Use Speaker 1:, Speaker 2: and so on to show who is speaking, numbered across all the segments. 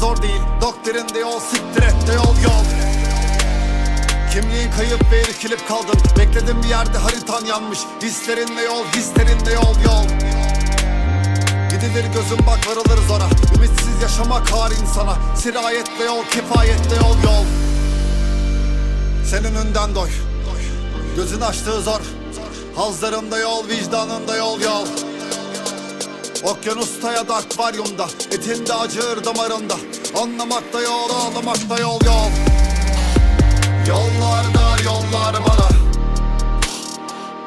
Speaker 1: zor değil. Doktrinde yol siktir et de yol yol. Kimliğin kayıp ve irkilip kaldın. Bekledim bir yerde haritan yanmış. Hislerinle yol, hislerinle yol yol. Gidilir gözüm bak varılır zora. Ümitsiz yaşamak har insana. Sirayetle yol, kifayetle yol yol. Senin önden doy. Gözün açtığı zor. Hazlarımda yol, vicdanında yol yol Okyanusta ya da akvaryumda Etinde acır damarında. Anlamakta yol, ağlamakta yol yol. Yollar dar yollar bana.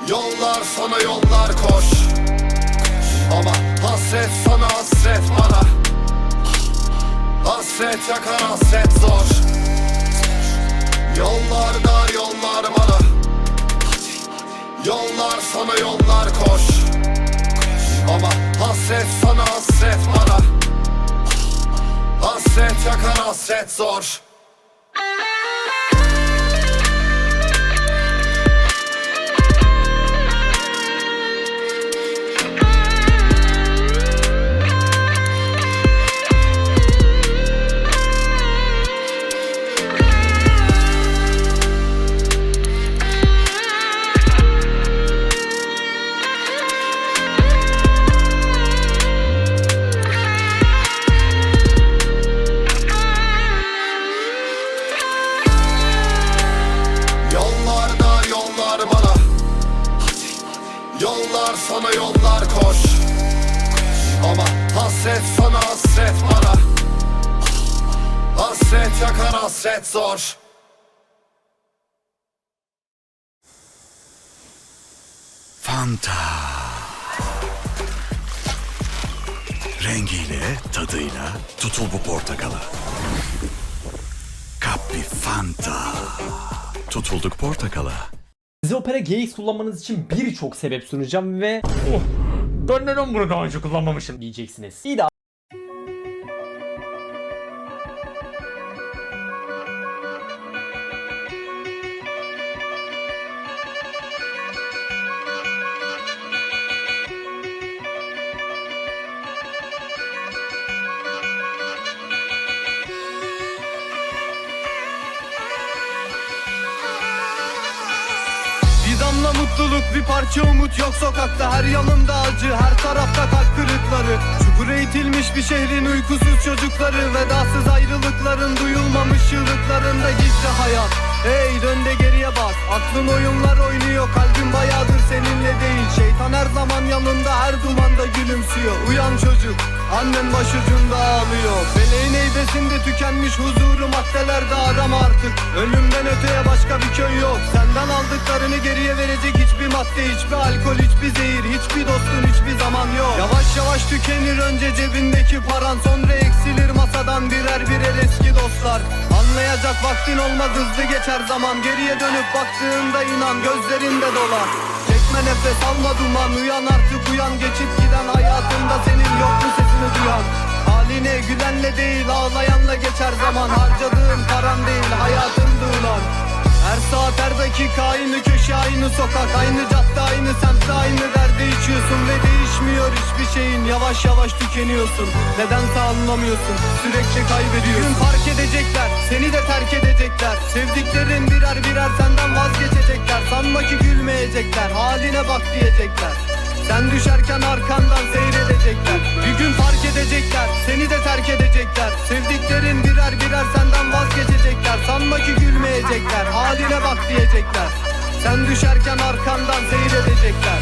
Speaker 1: Yollar sana yollar koş. Ama hasret sana hasret bana. Hasret yakar hasret zor. Yollar dar yollar bana. Yollar sana yollar koş Ama hasret sana hasret bana. Hasret yakar hasret zor
Speaker 2: Rengiyle, tadıyla tutul bu portakala. Kap bir Fanta. Tutulduk portakala.
Speaker 3: Size Opera GX kullanmanız için birçok sebep sunacağım ve oh, ben neden bunu daha önce kullanmamışım diyeceksiniz. İyi de
Speaker 4: Damla mutluluk bir parça umut yok sokakta. Her yanımda acı her tarafta kalp kırıkları. Çukura itilmiş bir şehrin uykusuz çocukları. Vedasız ayrılıkların duyulmamış çığlıklarında gizli hayat. Hey dön de geriye bak. Aklın oyunlar oynuyor Kalbin bayağıdır seninle değil. Şeytan her zaman yanında her dumanda gülümsüyor. Uyan çocuk Annen başucunda ağlıyor. Feleğin heybesinde tükenmiş huzuru maddelerde arama artık. Ölümden öteye başka bir köy yok. Senden aldıklarını geriye verecek hiçbir madde Hiçbir alkol, hiçbir zehir, hiçbir dostun, hiçbir zaman yok. Yavaş yavaş tükenir önce cebindeki paran Sonra eksilir masadan birer birer eski dostlar. Anlayacak vaktin olmaz hızlı geçer zaman. Geriye dönüp baktığında inan gözlerinde dolar. Çekme nefes alma duman uyan artık uyan. Geçip giden hayatında senin yok mu sesini duyan? Haline gülenle değil ağlayanla geçer zaman. Harcadığın paran değil hayatındı ulan her saat her dakika aynı köşe aynı sokak Aynı cadde aynı semtte aynı derde içiyorsun Ve değişmiyor hiçbir şeyin. Yavaş yavaş tükeniyorsun. Nedense anlamıyorsun. Sürekli kaybediyorsun. Gün fark edecekler seni de terk edecekler. Sevdiklerin birer birer senden vazgeçecekler. Sanma ki gülmeyecekler haline bak diyecekler sen düşerken arkandan seyredecekler. Bir gün fark edecekler Seni de terk edecekler. Sevdiklerin birer birer senden vazgeçecekler. Sanma ki gülmeyecekler Haline bak diyecekler. Sen düşerken arkandan seyredecekler.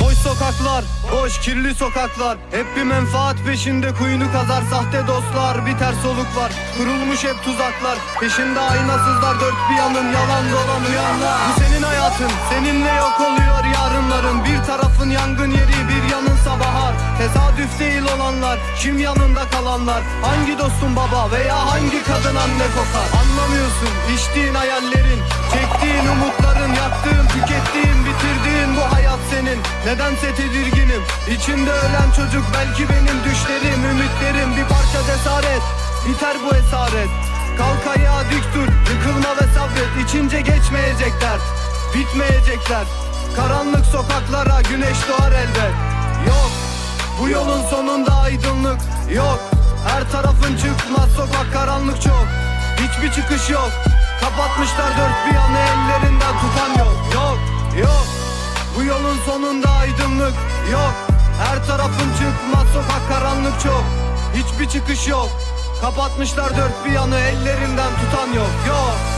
Speaker 4: Boş sokaklar, boş kirli sokaklar Hep bir menfaat peşinde kuyunu kazar. Sahte dostlar, bir ters soluk var. Kurulmuş hep tuzaklar. Peşinde aynasızlar dört bir yanın Yalan dolan uyanlar. Bu senin hayatın, seninle yok oluyor yarınların. Bir tarafın yangın yeri, bir Tesadüf değil olanlar, kim yanında kalanlar? Hangi dostun baba veya hangi kadın anne kokar? Anlamıyorsun, içtiğin hayallerin Çektiğin umutların, yaktığın, tükettiğin, bitirdiğin bu hayat senin. Nedense tedirginim İçimde ölen çocuk belki benim düşlerim Ümitlerim. Bir parça cesaret Biter bu esaret. Kalk ayağa dik dur Yıkılma ve sabret. İçince geçmeyecekler Bitmeyecekler. Karanlık sokaklara güneş doğar elbet. Yok bu yolun sonunda aydınlık Yok. Her tarafın çıkmaz sokak hiçbir çıkış yok. Kapatmışlar dört bir yanı ellerinden tutan yol. Yok yok. Bu yolun sonunda aydınlık yok. Her tarafın çıkmaz sokak karanlık çok. Hiçbir çıkış yok. Kapatmışlar dört bir yanı ellerinden tutan yok Yok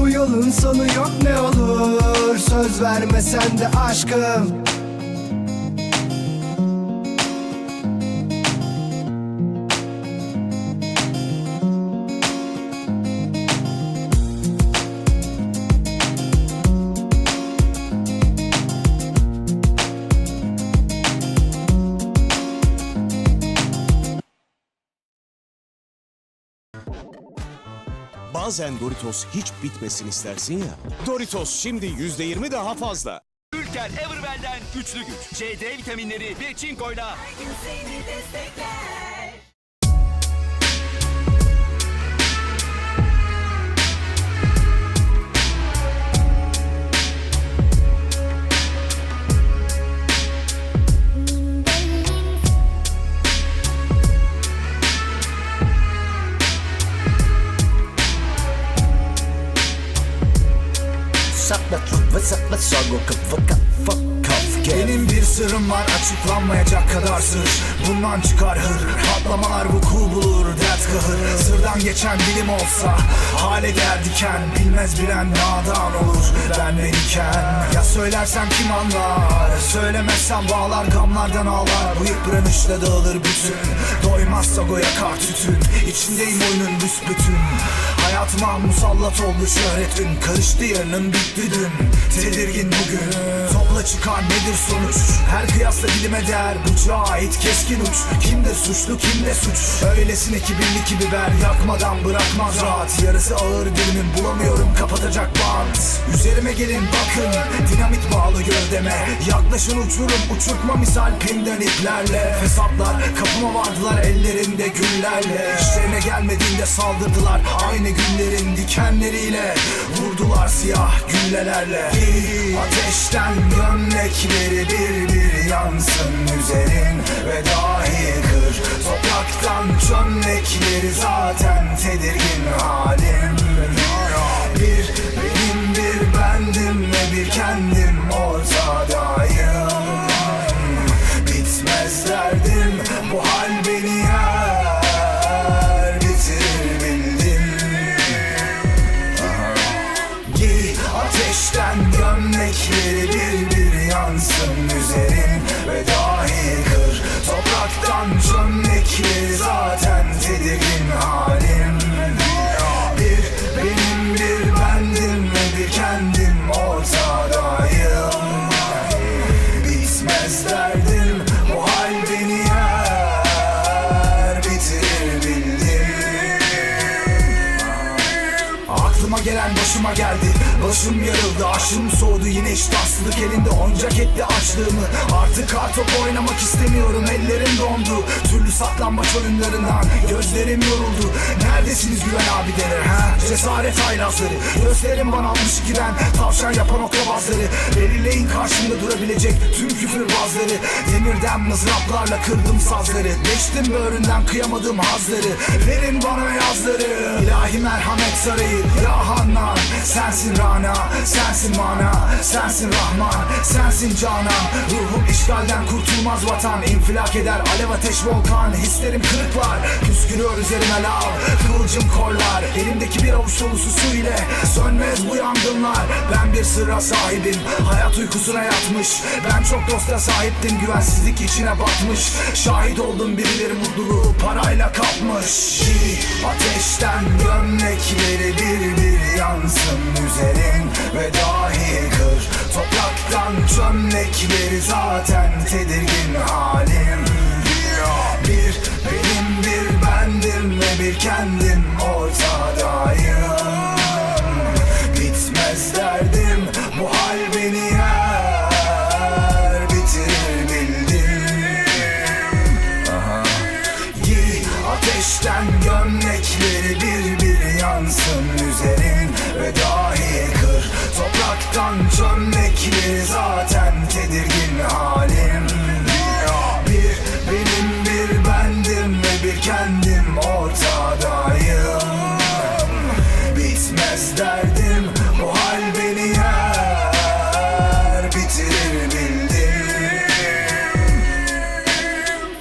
Speaker 5: Bu yolun sonu yok ne olur. Söz vermesen de aşkım
Speaker 6: Bazen Doritos hiç bitmesin istersin ya. Doritos şimdi %20 daha fazla.
Speaker 7: Ülker Everwell'den güçlü güç. C, D vitaminleri ve çinkoyla
Speaker 8: seni destekler.
Speaker 9: Benim bir sırrım var açıklanmayacak kadar sır. Bundan çıkar hır Patlamalar vuku bulur dert kahır. Sırdan geçen bilim olsa Hale diken. Bilmez bilen nadan olur Benden iken Ya söylersem kim anlar Söylemezsem bağlar gamlardan ağlar. Bu yıpranışla dağılır bütün Doymazsa goya kar tütün. İçindeyim oyunun büsbütün Hayatıma musallat oldu şöhret Karıştı yarının bitti dün. Tedirgin bugün. Topla çıkar nedir sonuç? Her kıyasla dilime değer Bıçağa ait keskin uç. Kimdir suçlu kimde suç? Öylesine kibirli ki biber Yakmadan bırakmaz rahat. Yarısı ağır dilimin bulamıyorum kapatacak bant. Üzerime gelin bakın. Dinamit bağlı gövdeme. Yaklaşın uçurum uçurtma misal. Pimden iplerle Fesatlar kapıma vardılar ellerinde güllerle. İşlerine gelmediğinde saldırdılar Aynı günlerin dikenleriyle Vurdular siyah güllelerle. Ateşten gömlekleri bir bir yansın üzerin Ve dahi kır. Topraktan çömlekleri zaten tedirgin. halim gelen başıma geldi. Başım yarıldı aşım soğudu. Yine iştahsızlık elinde Oncak etti açlığımı. Artık kartop oynamak istemiyorum ellerim dondu. Türlü saklambaç oyunlarından gözlerim yoruldu. Neredesiniz güven abi denir ha? Cesaret haylazları. Gözlerim bana almış giren Tavşan yapan oklabazları Belirleyin karşımda durabilecek tüm küfürbazları Demirden mızraplarla kırdım sazları. Geçtim böğründen kıyamadığım hazları. Verin bana yazları. İlahi merhamet sarayı. Ya Johanna Sensin Rana Sensin mana Sensin Rahman Sensin Canan. Ruhum işgalden kurtulmaz vatan infilak eder alev ateş volkan. Hislerim kırıklar Püskürüyor üzerime lav Kıvılcım korlar Elimdeki bir avuç dolusu su ile Sönmez bu yangınlar. Ben bir sırra sahibim Hayat uykusuna yatmış. Ben çok dosta sahiptim Güvensizlik içine batmış. Şahit oldum birileri mutluluğu parayla kapmış. Ateşten gömlekleri bir bir yansın üzerin Ve dahi kır. Topraktan çömlekleri zaten tedirgin Bitmez derdim bu hal beni yer. Bitirir bildim.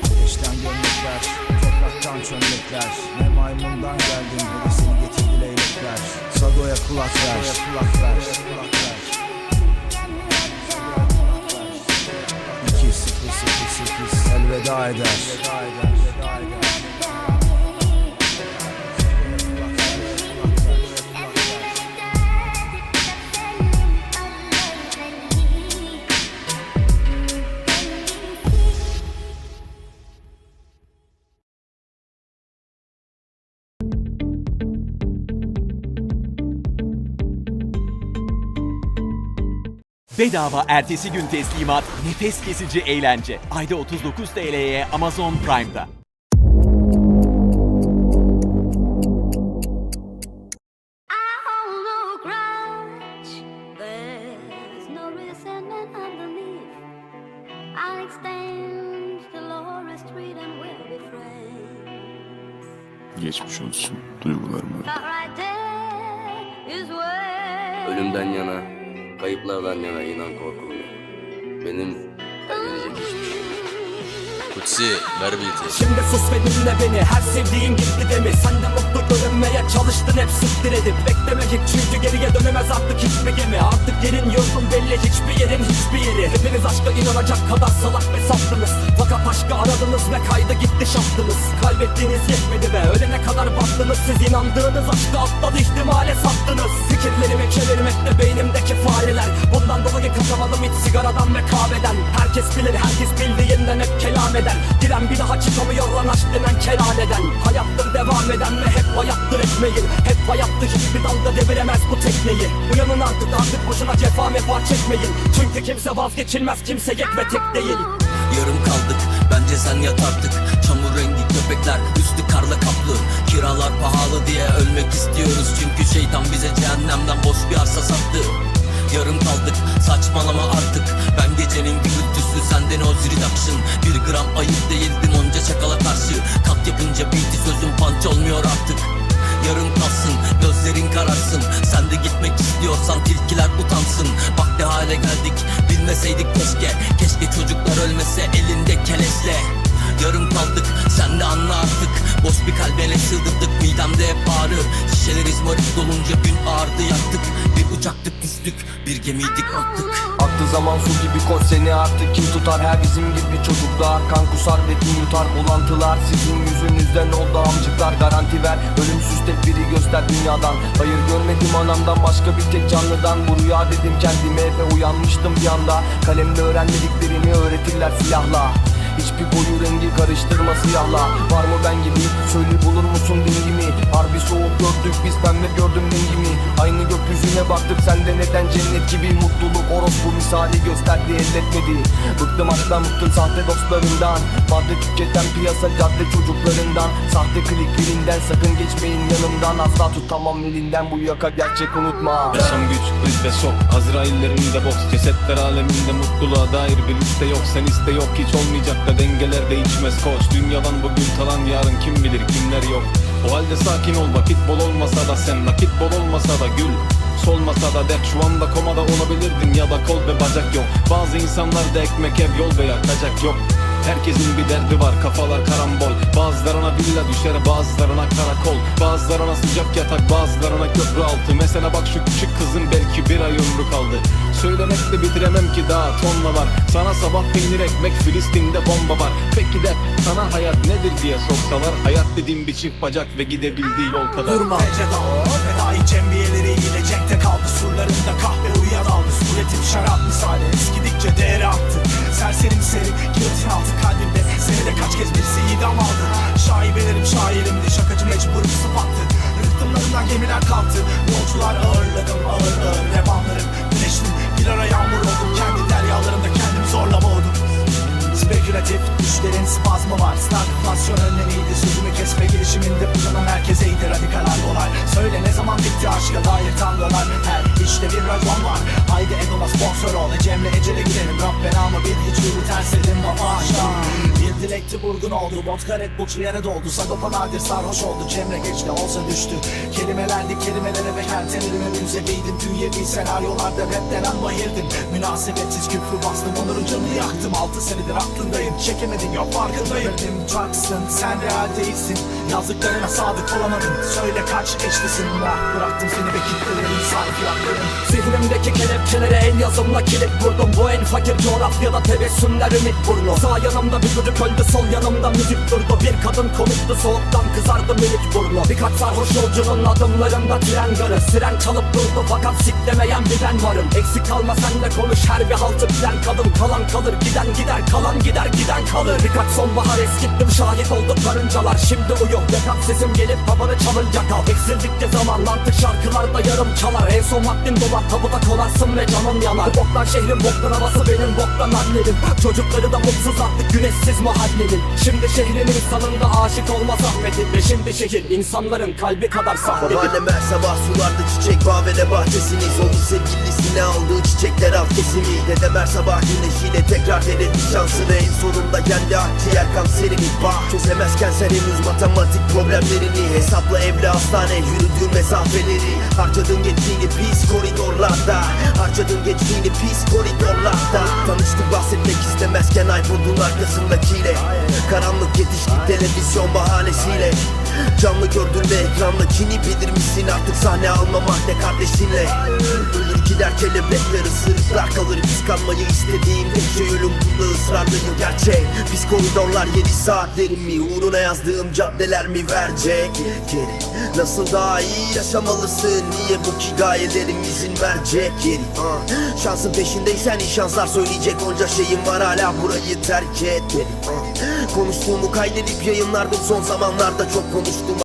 Speaker 9: Ateşten gömlekler, topraktan çömlekler. Ne maymundan geldin, hevesini getirdi leylekler Sagoya kulak ver, kulak ver, kulak ver. 2008 elveda eder
Speaker 7: Bedava ertesi gün teslimat, nefes kesici eğlence. Ayda 39 TL'ye Amazon Prime'da.
Speaker 10: Geçmiş olsun duygularımı.
Speaker 11: Ölümden yana, kayıplardan yana inan korkum yok. Benim kaybedecek hiçbir şey yok.
Speaker 10: Kutsi ver bileti.
Speaker 4: Şimdi sus ve dinle beni Her sevdiğin gitti de mi Sen görünmeye çalıştın hep siktir edip Bekleme git çünkü geriye dönemez artık hiçbir gemi. Artık yerin yurdun belli hiçbir yerin hiçbir yeri. Hepiniz aşka inanacak kadar salak ve safsınız Fakat
Speaker 7: aşkı aradınız ve kaydı gitti şahtınız Kaybettiğiniz yetmedi ve ölene kadar baktınız Siz inandığınız aşkı atladı ihtimale sattınız. Fikirlerimi de beynimdeki fareler. Bundan dolayı kaçamadım hiç sigaradan ve kahveden. Herkes bilir herkes bildiğinden hep kelam eder Giren bir daha çıkamıyor lan aşk denen kelaleden Hayattır devam eden ve hep hayattır etmeyin Hep hayattır hiçbir dalga deviremez bu tekneyi. Uyanın artık artık boşuna cefa mefa çekmeyin. Çünkü kimse vazgeçilmez kimse yek ve tek değil.
Speaker 11: Yarım kaldık bence sen yat artık. Çamur rengi köpekler üstü karla kaplı. Kiralar pahalı diye ölmek istiyoruz. Çünkü şeytan bize cehennemden boş bir arsa sattı. Yarım kaldık saçmalama artık. Ben gecenin gürültüsü senden o reduction Bir gram ayıp değildin onca çakala karşı. Kalk yapınca beat'i sözüm punch olmuyor artık Yarım kalsın gözlerin kararsın. Sen de gitmek istiyorsan tilkiler utansın. Bak ne hale geldik bilmeseydik keşke. Keşke çocuklar ölmese elinde keleşle Yarım kaldık. Sen de anla artık. Boş bir kalbele sığdırdık. Midemde hep ağrı. Şişeler izmarit dolunca gün ağırdı yaktık. Bir uçaktık düştük bir gemiydik battık
Speaker 12: Aktı zaman su gibi koş seni artık. Kim tutar? Her bizim gibi çocuklar. Kan kusar ve kim yutar. Bulantılar sizin yüzünüzden oldu amcıklar. Garanti ver. Ölümsüz tek biri göster dünyadan. Hayır görmedim anamdan. Başka bir tek canlıdan. Bu rüya dedim kendime ve uyanmıştım bir anda. Kalemle öğrenmediklerimi öğretirler silahla Hiçbir boyu rengi karıştırma siyahla. Var mı ben gibi? Söyle bulur musun dengimi Harbi soğuk gördük biz pembe gördüm dengimi Aynı gökyüzüne baktık sende neden cennet gibi? Mutluluk orospu misali gösterdi elletmedi Bıktım aşktan bıktım sahte dostlarından Madde tüketen piyasa cadde çocuklarından. Sahte kliklerinden sakın geçmeyin yanımdan. Asla tutamam elinden bu yaka gerçek unutma.
Speaker 13: Yaşam güç, hız ve şok Azraillerinde boks Cesetler aleminde mutluluğa dair bir liste yok. Sen iste yok hiç olmayacak da dengeler değişmez. Koç Dünyadan bugün talan yarın kim bilir kimler yok. O halde sakin ol vakit bol olmasa da sen Nakit bol olmasa da gül. Solmasa da dert şu anda komada olabilirdin ya da kol ve bacak yok. Bazı insanlarda ekmek ev yol ve yakacak yok. Herkesin bir derdi var kafalar karambol. Bazılarına villa düşer bazılarına karakol. Bazılarına sıcak yatak bazılarına köprü altı. Mesela bak şu küçük kızın belki bir ay ömrü kaldı Söylemekle bitiremem ki daha tonla var. Sana sabah peynir ekmek Filistin'de bomba var. Peki de sana hayat nedir diye sorsalar Hayat dediğim bir çift bacak ve gidebildiği yol kadar.
Speaker 14: Durma Feceda Fedai cembiyeleri yine cenkte kaldı. Surlarında kahve uyuyadaldı Suretim şarap misali. Eskidikçe değeri arttı. Serserim seri Giyotin altı kalbimde. Seni de kaç kez birisi idam aldı. Şaibelerim şairimdi. Şakacı mecburum sıfattı. Rıhtımlarından gemiler kalktı. Yolcular ağırladım ağır ağır Spekülatif düşlerin spazmı var. Stagflasyon önlemiydi. Sözümü kesme girişiminde bulunan herkeseydi radikal olay. Söyle ne zaman bitti aşka dair tangolar Her işte bir racon var. Haydi Edola sponsor ol. Cemre Ecel'e gidelim. Rab namı bir hiç yürü ters edin. Baba aşka Bir dilekti vurgun oldu. Vodka Red Bull yere doldu. Sagopa nadir sarhoş oldu. Cemre geçti olsa düştü. Kelimelerdi kelimelere ve her tenerime müzeviydim Dünyevi senaryolarda rap denen mahirdim Münasebetsiz küfrü bastım Onur'un canını yaktım. Altı senedir aklındayım Çekemedin yok farkındayım. Verdim trucksın sen real değilsin. Yazdıklarına sadık olamadın Söyle kaç eşlisin. Bırak bıraktım seni ve kitlelerin sarf yaptırın
Speaker 7: Zihnimdeki kelepçelere el yazımla kilit vurdum. Bu en fakir coğrafyada tebessümler ümit burnu. Sağ yanımda bir çocuk öldü sol yanımda müzik durdu. Bir kadın konuktu soğuktan kızardı minik burnu. Birkaç sarhoş yolcunun adımlarında tren garı. Siren çalıp durdu fakat siklemeyen bir varım. Eksik kalma sen de konuş her bir haltı bilen kadın. Kalan kalır giden gider kalan gider giden kalır. Birkaç sonbahar eskittim şahit olduk karıncalar. Şimdi uyu yakat sesim gelip babanı çalınca kal. Eksildikçe zaman artık şarkılarda yarım çalar. En son vaktin dolar tabuta konarsın ve canım yanar. Boktan şehrin boktan havası benim boktan annelim Çocukları da mutsuz artık güneşsiz mahallenin. Şimdi şehrin insanında aşık olma zahmeti Ve şimdi şehir insanların kalbi kadar sahnedir.
Speaker 11: Babaannem her sabah sulardı çiçek bağ ve de bahçesini Onun sevgilisine aldığı çiçekler alt kesimi Dedem her sabah güneşiyle tekrar denedi şansını. En sonunda kendi akciğer kanserini Bak çözemezken sen matematik problemlerini Hesapla evle hastane yürüdüğün mesafeleri. Harcadığın geçtiğini pis koridorlarda Harcadığın geçtiğini pis koridorlarda. Tanıştık bahsetmek istemezken iPod'un arkasındakiyle. Karanlık yetiştik televizyon bahanesiyle. Canlı gördün ve ekranla kini bilir misin artık sahne almamak ne kardeşinle
Speaker 15: gider kelebekler ısırıklar kalır Kıskanmayı istediğim tek şey ölüm. Bunda ısrarlıyım gerçek. Biz koridorlar yedi saatlerim mi? Uğruna yazdığım caddeler mi verecek? Geri Nasıl daha iyi yaşamalısın? Niye bu ki gayelerim izin verecek? Geri ah. Şansın peşindeysen iyi şanslar söyleyecek. Onca şeyim var hala burayı terk et. Ah. Konuştuğumu kaydedip yayınlardım. Son zamanlarda çok konuştum